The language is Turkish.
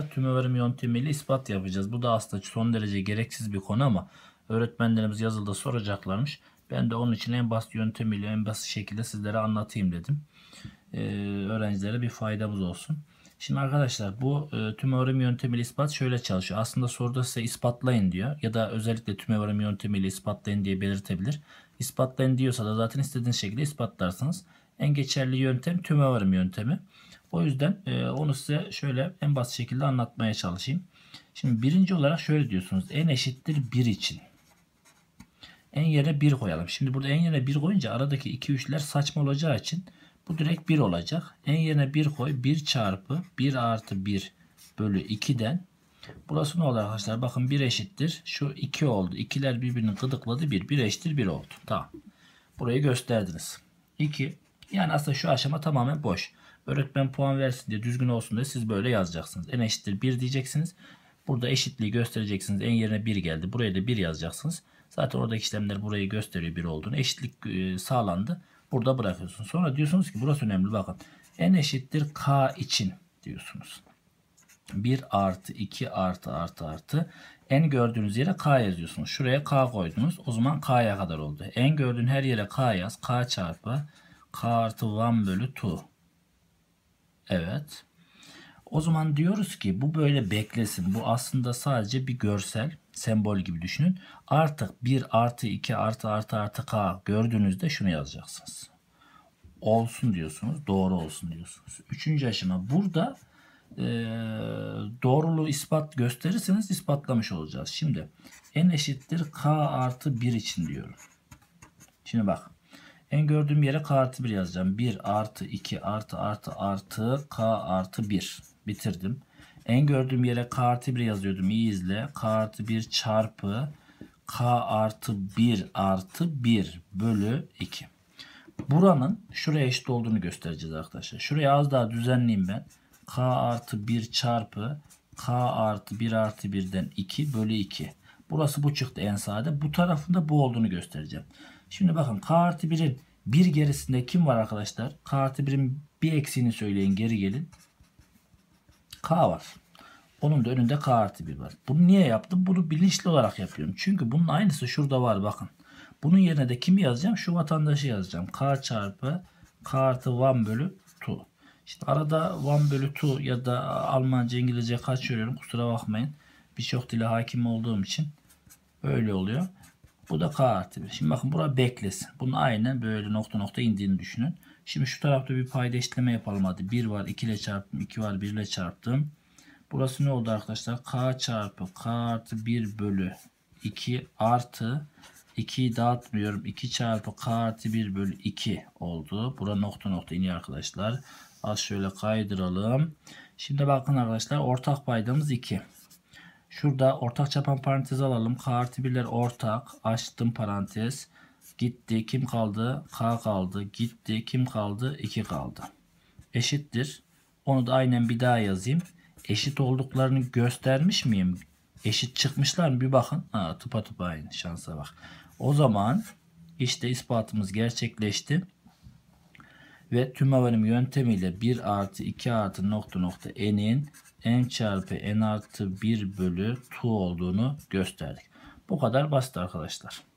tümevarim yöntemiyle ispat yapacağız. Bu da aslında son derece gereksiz bir konu ama öğretmenlerimiz yazılıda soracaklarmış. Ben de onun için en basit yöntemiyle en basit şekilde sizlere anlatayım dedim. Ee, öğrencilere bir faydamız olsun. Şimdi arkadaşlar bu e, tümevarim yöntemiyle ispat şöyle çalışıyor. Aslında soruda size ispatlayın diyor. Ya da özellikle tümevarim yöntemiyle ispatlayın diye belirtebilir. İspatlayın diyorsa da zaten istediğiniz şekilde ispatlarsınız. En geçerli yöntem tümevarim yöntemi. O yüzden e, onu size şöyle en basit şekilde anlatmaya çalışayım. Şimdi birinci olarak şöyle diyorsunuz. En eşittir 1 için. En yere 1 koyalım. Şimdi burada en yere 1 koyunca aradaki 2 3'ler saçma olacağı için bu direkt 1 olacak. En yerine 1 koy. 1 çarpı 1 artı 1 bölü 2'den Burası ne oldu arkadaşlar? Bakın 1 eşittir. Şu 2 oldu. 2'ler birbirini gıdıkladı. 1. 1 eşittir 1 oldu. Tamam. Burayı gösterdiniz. 2. Yani aslında şu aşama tamamen boş. Öğretmen puan versin diye düzgün olsun diye siz böyle yazacaksınız. En eşittir 1 diyeceksiniz. Burada eşitliği göstereceksiniz. En yerine 1 geldi. Buraya da 1 yazacaksınız. Zaten oradaki işlemler burayı gösteriyor 1 olduğunu. Eşitlik e, sağlandı. Burada bırakıyorsunuz. Sonra diyorsunuz ki burası önemli bakın. En eşittir k için diyorsunuz. 1 artı 2 artı artı artı en gördüğünüz yere k yazıyorsunuz. Şuraya k koydunuz. O zaman k'ya kadar oldu. En gördüğün her yere k yaz. k çarpı k artı 1 bölü 2. Evet. O zaman diyoruz ki bu böyle beklesin. Bu aslında sadece bir görsel, sembol gibi düşünün. Artık 1 artı 2 artı artı artı k gördüğünüzde şunu yazacaksınız. Olsun diyorsunuz. Doğru olsun diyorsunuz. Üçüncü aşama burada e, doğruluğu ispat gösterirseniz ispatlamış olacağız. Şimdi n eşittir k artı 1 için diyorum. Şimdi bak. En gördüğüm yere k artı 1 yazacağım. 1 artı 2 artı artı artı k artı 1. Bitirdim. En gördüğüm yere k artı 1 yazıyordum. İyi izle. k artı 1 çarpı k artı 1 artı 1 bölü 2. Buranın şuraya eşit olduğunu göstereceğiz arkadaşlar. Şuraya az daha düzenleyeyim ben. k artı 1 çarpı k artı 1 artı 1'den 2 bölü 2. Burası bu çıktı en sade. Bu tarafında bu olduğunu göstereceğim. Şimdi bakın k artı 1'in bir gerisinde kim var arkadaşlar? K artı 1'in bir eksiğini söyleyin geri gelin. K var. Onun da önünde K artı 1 var. Bunu niye yaptım? Bunu bilinçli olarak yapıyorum. Çünkü bunun aynısı şurada var bakın. Bunun yerine de kimi yazacağım? Şu vatandaşı yazacağım. K çarpı K artı 1 bölü 2. İşte arada 1 bölü 2 ya da Almanca İngilizce kaçırıyorum. Kusura bakmayın. Birçok dile hakim olduğum için öyle oluyor. Bu da K artı 1. Şimdi bakın bura beklesin. Bunun aynen böyle nokta nokta indiğini düşünün. Şimdi şu tarafta bir payda eşitleme yapalım hadi. 1 var 2 ile çarptım. 2 var 1 ile çarptım. Burası ne oldu arkadaşlar? K çarpı K artı 1 bölü 2 artı 2'yi dağıtmıyorum. 2 çarpı K artı 1 bölü 2 oldu. Bura nokta nokta iniyor arkadaşlar. Az şöyle kaydıralım. Şimdi bakın arkadaşlar ortak paydamız 2. Şurada ortak çapan parantez alalım. K artı 1'ler ortak. Açtım parantez. Gitti. Kim kaldı? K kaldı. Gitti. Kim kaldı? 2 kaldı. Eşittir. Onu da aynen bir daha yazayım. Eşit olduklarını göstermiş miyim? Eşit çıkmışlar mı? Bir bakın. Ha, tıpa tıpa aynı. Şansa bak. O zaman işte ispatımız gerçekleşti. Ve tüm havalim yöntemiyle 1 artı 2 artı nokta nokta n'in n çarpı n artı 1 bölü 2 olduğunu gösterdik. Bu kadar basit arkadaşlar.